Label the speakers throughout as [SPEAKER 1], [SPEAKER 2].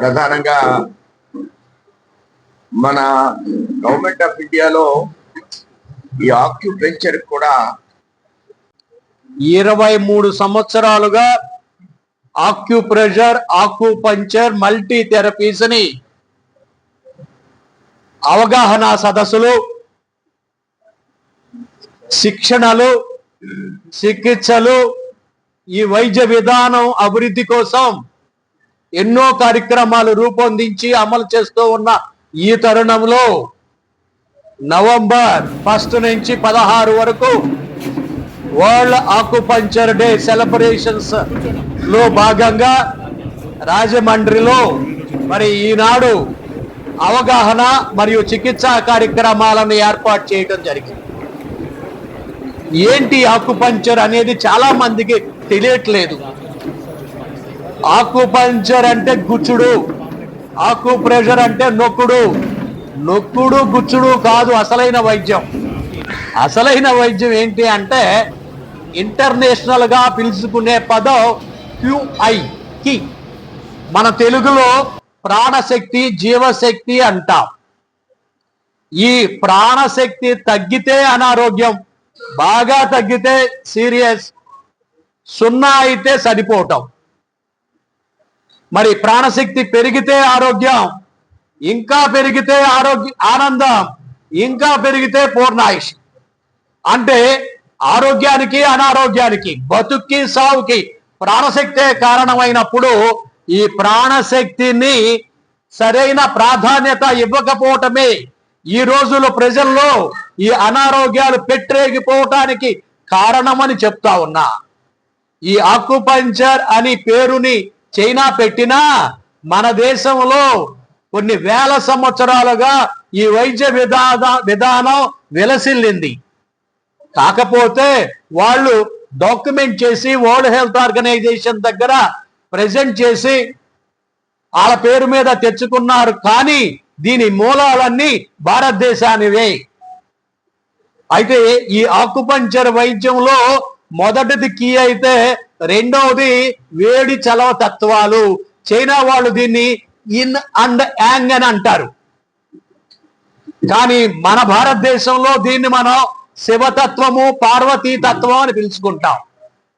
[SPEAKER 1] ప్రధానంగా మన government of ఇండియాలో ఈ ఆక్యుపెంచర్ కూడా
[SPEAKER 2] ఇరవై మూడు సంవత్సరాలుగా ఆక్యుప్రెషర్ ఆక్యుపంచర్ మల్టీ థెరపీస్ని అవగాహన సదస్సులు శిక్షణలు చికిత్సలు ఈ వైద్య విధానం అభివృద్ధి కోసం ఎన్నో కార్యక్రమాలు రూపొందించి అమలు చేస్తూ ఉన్న ఈ తరుణంలో నవంబర్ ఫస్ట్ నుంచి పదహారు వరకు వరల్డ్ ఆకుపంచర్ డే సెలబ్రేషన్స్లో భాగంగా రాజమండ్రిలో మరి ఈనాడు అవగాహన మరియు చికిత్సా కార్యక్రమాలను ఏర్పాటు చేయడం జరిగింది. ఏంటి ఆకుపంచర్ అనేది చాలా మందికి తెలియట్లేదు. ఆకుపంచర్ అంటే గుచ్చుడు. ఆకు ప్రెషర్ అంటే నొక్కుడు. నొక్కుడు గుచ్చుడు కాదు అసలైన వైద్యం. అసలైన వైద్యం ఏంటి అంటే ఇంటర్నేషనల్గా పిలుచుకునే పదం క్యూఐ కి. మన తెలుగులో ప్రాణశక్తి జీవశక్తి అంటాం. ఈ ప్రాణశక్తి తగ్గితే అనారోగ్యం బాగా తగ్గితే సీరియస్ సున్నా అయితే సరిపోవటం. మరి ప్రాణశక్తి పెరిగితే ఆరోగ్యం ఇంకా పెరిగితే ఆరోగ్య ఆనందం ఇంకా పెరిగితే పూర్ణాయుష్. అంటే ఆరోగ్యానికి అనారోగ్యానికి బతుక్కి సావుకి ప్రాణశక్తే కారణమైనప్పుడు ఈ ప్రాణశక్తిని సరైన ప్రాధాన్యత ఇవ్వకపోవటమే. ఈ రోజుల ప్రజల్లో ఈ అనారోగ్యాలు పెట్టరేగిపోవటానికి కారణమని చెప్తా ఉన్నా. ఈ ఆకుపంచర్ అని పేరుని చైనా పెట్టినా మన దేశంలో కొన్ని వేల సంవత్సరాలుగా ఈ వైద్య విధాన విధానం విలసిల్లింది. కాకపోతే వాళ్ళు డాక్యుమెంట్ చేసి వరల్డ్ హెల్త్ ఆర్గనైజేషన్ దగ్గర ప్రజెంట్ చేసి వాళ్ళ పేరు మీద తెచ్చుకున్నారు. కానీ దీని మూలాలన్నీ భారతదేశానివే. అయితే ఈ ఆకుపంచర్ వైద్యంలో మొదటిది కీ అయితే రెండవది వేడి చలవ తత్వాలు చైనా వాళ్ళు దీన్ని ఇన్ అండ్ యాంగ్ అని అంటారు. కానీ మన భారతదేశంలో దీన్ని మనం శివతత్వము పార్వతీ తత్వం అని పిలుచుకుంటాం.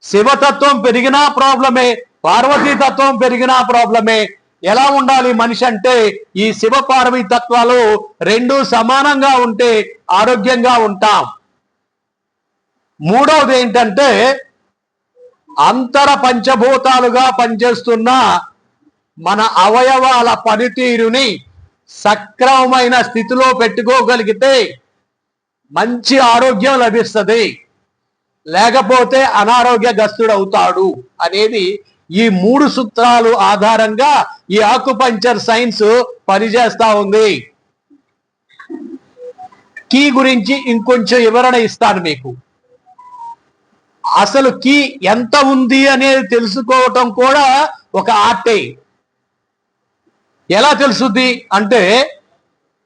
[SPEAKER 2] శివతత్వం పెరిగినా ప్రాబ్లమే పార్వతీ తత్వం పెరిగినా ప్రాబ్లమే. ఎలా ఉండాలి మనిషి అంటే ఈ శివ పార్వతీ తత్వాలు రెండు సమానంగా ఉంటే ఆరోగ్యంగా ఉంటాం. మూడవది ఏంటంటే అంతర పంచభూతాలుగా పనిచేస్తున్న మన అవయవాల పనితీరుని సక్రమమైన స్థితిలో పెట్టుకోగలిగితే మంచి ఆరోగ్యం లభిస్తుంది. లేకపోతే అనారోగ్య గస్తుడవుతాడు అనేది ఈ మూడు సూత్రాలు ఆధారంగా ఈ ఆకుపంచర్ సైన్స్ పనిచేస్తా ఉంది. కీ గురించి ఇంకొంచెం వివరణ ఇస్తాను మీకు. అసలు కీ ఎంత ఉంది అనేది తెలుసుకోవటం కూడా ఒక ఆర్టే. ఎలా తెలుసుద్ది అంటే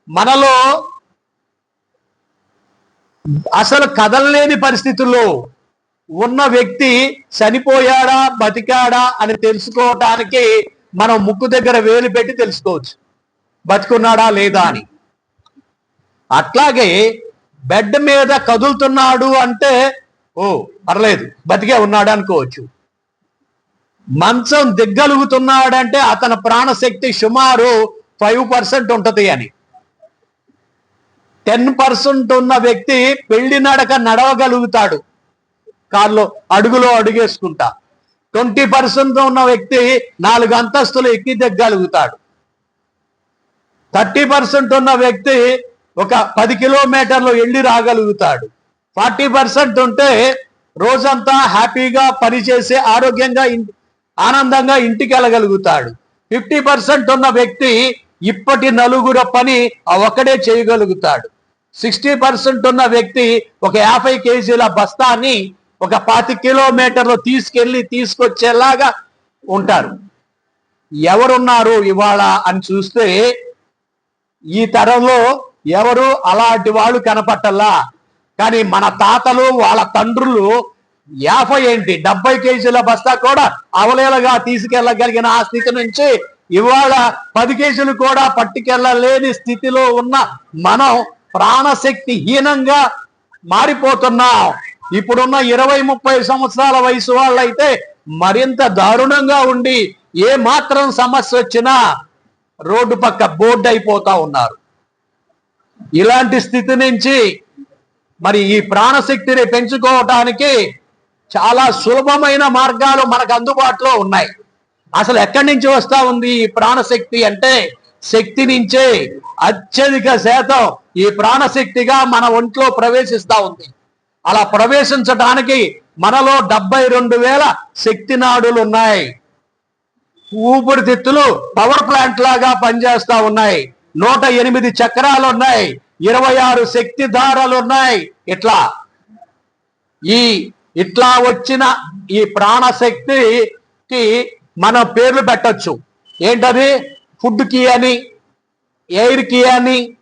[SPEAKER 2] మనలో అసలు కదలలేని పరిస్థితుల్లో ఉన్న వ్యక్తి చనిపోయాడా బతికాడా అని తెలుసుకోవటానికి మనం ముక్కు దగ్గర వేలు పెట్టి తెలుసుకోవచ్చు. బతికున్నాడా లేదా అని. అట్లాగే బెడ్ మీద కదులుతున్నాడు అంటే ఓ పర్లేదు. బతికే ఉన్నాడు అనుకోవచ్చు. మంచం దిగ్గలుగుతున్నాడంటే అతని ప్రాణశక్తి సుమారు ఫైవ్ పర్సెంట్ ఉంటుంది అని. టెన్ పర్సెంట్ ఉన్న వ్యక్తి పెళ్ళి నడక నడవగలుగుతాడు. కారులో అడుగులో అడుగేసుకుంటా. ట్వంటీ పర్సెంట్ ఉన్న వ్యక్తి నాలుగు అంతస్తులు ఎక్కి దిగ్గలుగుతాడు. థర్టీ పర్సెంట్ ఉన్న వ్యక్తి ఒక పది కిలోమీటర్లు వెళ్ళి రాగలుగుతాడు. ఫార్టీ పర్సెంట్ ఉంటే రోజంతా హ్యాపీగా పనిచేసి ఆరోగ్యంగా ఆనందంగా ఇంటికి వెళ్ళగలుగుతాడు. ఫిఫ్టీ పర్సెంట్ ఉన్న వ్యక్తి ఇప్పటి నలుగురు పని ఆ ఒక్కడే చేయగలుగుతాడు. సిక్స్టీ పర్సెంట్ ఉన్న వ్యక్తి ఒక యాభై కేజీల బస్తాన్ని ఒక పాతి కిలోమీటర్లు తీసుకెళ్ళి తీసుకొచ్చేలాగా ఉంటారు. ఎవరున్నారు ఇవాళ అని చూస్తే ఈ తరంలో ఎవరు అలాంటి వాళ్ళు కనపట్టల్లా? కానీ మన తాతలు వాళ్ళ తండ్రులు యాభై ఏంటి? డెబ్బై కేజీల బస్తా కూడా అవలేలగా తీసుకెళ్ళగలిగిన ఆ స్థితి నుంచి ఇవాళ పది కేజీలు కూడా పట్టుకెళ్ళలేని స్థితిలో ఉన్న మనం ప్రాణశక్తి హీనంగా మారిపోతున్నాం. ఇప్పుడున్న ఇరవై ముప్పై సంవత్సరాల వయసు వాళ్ళైతే మరింత దారుణంగా ఉండి ఏ మాత్రం సమస్య వచ్చినా రోడ్డు పక్క బోర్డు అయిపోతా ఉన్నారు. ఇలాంటి స్థితి నుంచి మరి ఈ ప్రాణశక్తిని పెంచుకోవటానికి చాలా సులభమైన మార్గాలు మనకు అందుబాటులో ఉన్నాయి. అసలు ఎక్కడి నుంచి వస్తా ఉంది ఈ ప్రాణశక్తి అంటే శక్తి నుంచే అత్యధిక శాతం ఈ ప్రాణశక్తిగా మన ఒంట్లో ప్రవేశిస్తా ఉంది. అలా ప్రవేశించడానికి మనలో డెబ్బై రెండు వేల శక్తి నాడులు ఉన్నాయి. ఊపిరితిత్తులు పవర్ ప్లాంట్ లాగా పనిచేస్తా ఉన్నాయి. నూట ఎనిమిది చక్రాలు ఉన్నాయి. ఇరవై ఆరు శక్తిదారులు ఉన్నాయి ఇట్లా. ఈ ఇట్లా వచ్చిన ఈ ప్రాణశక్తికి మనం పేర్లు పెట్టొచ్చు. ఏంటది? ఫుడ్కి అని ఎయిర్కి అని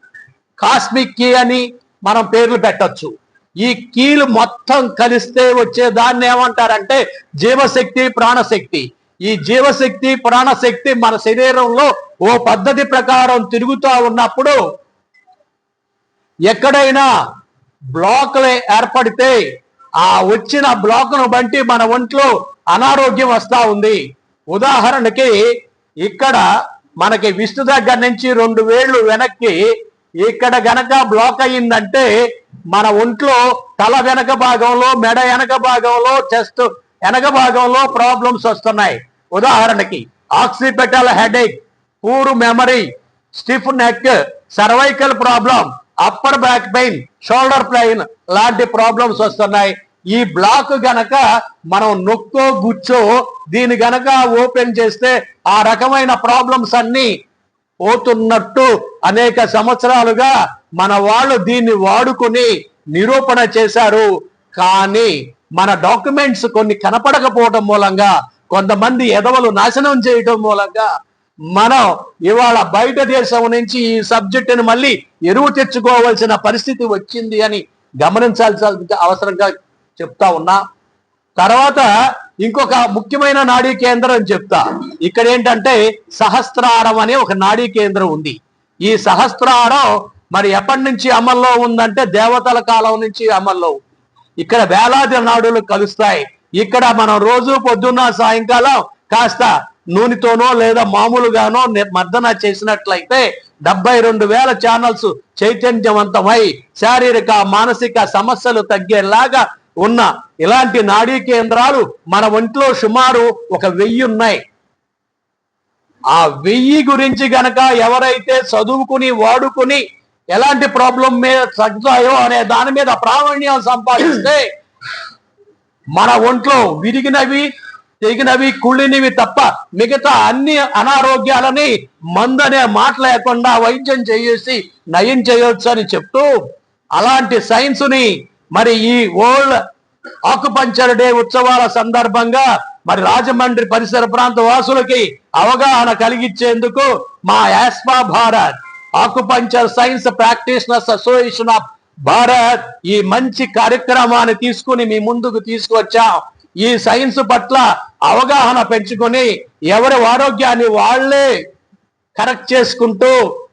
[SPEAKER 2] కాస్మిక్ కీ అని మనం పేర్లు పెట్టచ్చు. ఈ కీలు మొత్తం కలిస్తే వచ్చే దాన్ని ఏమంటారంటే జీవశక్తి ప్రాణశక్తి. ఈ జీవశక్తి ప్రాణశక్తి మన శరీరంలో ఓ పద్ధతి ప్రకారం తిరుగుతూ ఉన్నప్పుడు ఎక్కడైనా బ్లాక్లు ఏర్పడితే ఆ వచ్చిన బ్లాక్ను బట్టి మన ఒంట్లో అనారోగ్యం వస్తా ఉంది. ఉదాహరణకి ఇక్కడ మనకి విష్ణు దగ్గర నుంచి రెండు వేళ్ళు వెనక్కి ఇక్కడ గనక బ్లాక్ అయ్యిందంటే మన ఒంట్లో తల వెనక భాగంలో మెడ వెనక భాగంలో చెస్ట్ వెనక భాగంలో ప్రాబ్లమ్స్ వస్తున్నాయి. ఉదాహరణకి occipital headache poor memory stiff neck cervical problem upper back pain shoulder pain లాంటి ప్రాబ్లమ్స్ వస్తున్నాయి. ఈ బ్లాక్ గనక మనం నొక్కో గుచ్చో దీని గనక ఓపెన్ చేస్తే ఆ రకమైన ప్రాబ్లమ్స్ అన్ని పోతున్నట్టు అనేక సంవత్సరాలుగా మన వాళ్ళు దీన్ని వాడుకుని నిరూపణ చేశారు. కానీ మన డాక్యుమెంట్స్ కొన్ని కనపడకపోవడం మూలంగా కొంతమంది ఎదవలు నాశనం చేయటం మూలంగా మనం ఇవాళ బయట దేశం నుంచి ఈ సబ్జెక్టుని మళ్ళీ ఎరువు తెచ్చుకోవాల్సిన పరిస్థితి వచ్చింది అని గమనించాల్సిన అవసరంగా చెప్తా ఉన్నా. తర్వాత ఇంకొక ముఖ్యమైన నాడీ కేంద్రం చెప్తా. ఇక్కడ ఏంటంటే సహస్రారం అనే ఒక నాడీ కేంద్రం ఉంది. ఈ సహస్రారం మరి ఎప్పటి నుంచి అమల్లో ఉందంటే దేవతల కాలం నుంచి అమల్లో ఉంది. ఇక్కడ వేలాది నాడులు కలుస్తాయి. ఇక్కడ మనం రోజు పొద్దున్న సాయంకాలం కాస్త నూనెతోనో లేదా మామూలుగానో మర్దన చేసినట్లయితే డెబ్బై రెండు వేల ఛానల్స్ చైతన్యవంతమై శారీరక మానసిక సమస్యలు తగ్గేలాగా ఉన్న ఇలాంటి నాడీ కేంద్రాలు మన ఒంట్లో సుమారు ఒక వెయ్యి ఉన్నాయి ఆ వెయ్యి గురించి గనక ఎవరైతే చదువుకుని వాడుకుని ఎలాంటి ప్రాబ్లం మీద తగ్గుతాయో అనే దాని మీద ప్రావీణ్యం సంపాదిస్తే మన ఒంట్లో విరిగినవి తెగినవి కుళ్ళినవి తప్ప మిగతా అన్ని అనారోగ్యాలని మందనే మాట లేకుండా వైద్యం చేసి నయం చేయొచ్చు అని చెప్తూ అలాంటి సైన్స్ని మరి ఈ వరల్డ్ ఆకుపంచర్ డే ఉత్సవాల సందర్భంగా మరి రాజమండ్రి పరిసర ప్రాంత వాసులకి అవగాహన కలిగించేందుకు మా యాస్పా Bharat acupuncture science practitioners association of Bharat ఈ మంచి కార్యక్రమాన్ని తీసుకుని మీ ముందుకు తీసుకువచ్చాం ఈ సైన్స్ పట్ల అవగాహన పెంచుకొని ఎవరి ఆరోగ్యాన్ని వాళ్ళే కరెక్ట్ చేసుకుంటూ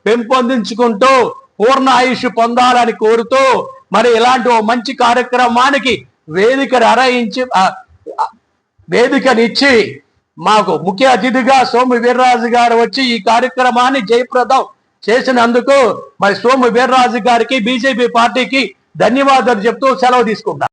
[SPEAKER 2] పెంపొందించుకుంటూ పూర్ణ ఆయుష్ పొందాలని కోరుతూ మరి ఇలాంటి ఓ మంచి కార్యక్రమానికి వేదిక అరయించి వేదికనిచ్చి మాకు ముఖ్య అతిథిగా సోము వీర్రాజు గారు వచ్చి ఈ కార్యక్రమాన్ని జయప్రదం చేసినందుకు మరి సోము వీర్రాజు గారికి బీజేపీ పార్టీకి ధన్యవాదాలు చెప్తూ సెలవు తీసుకుంటాం.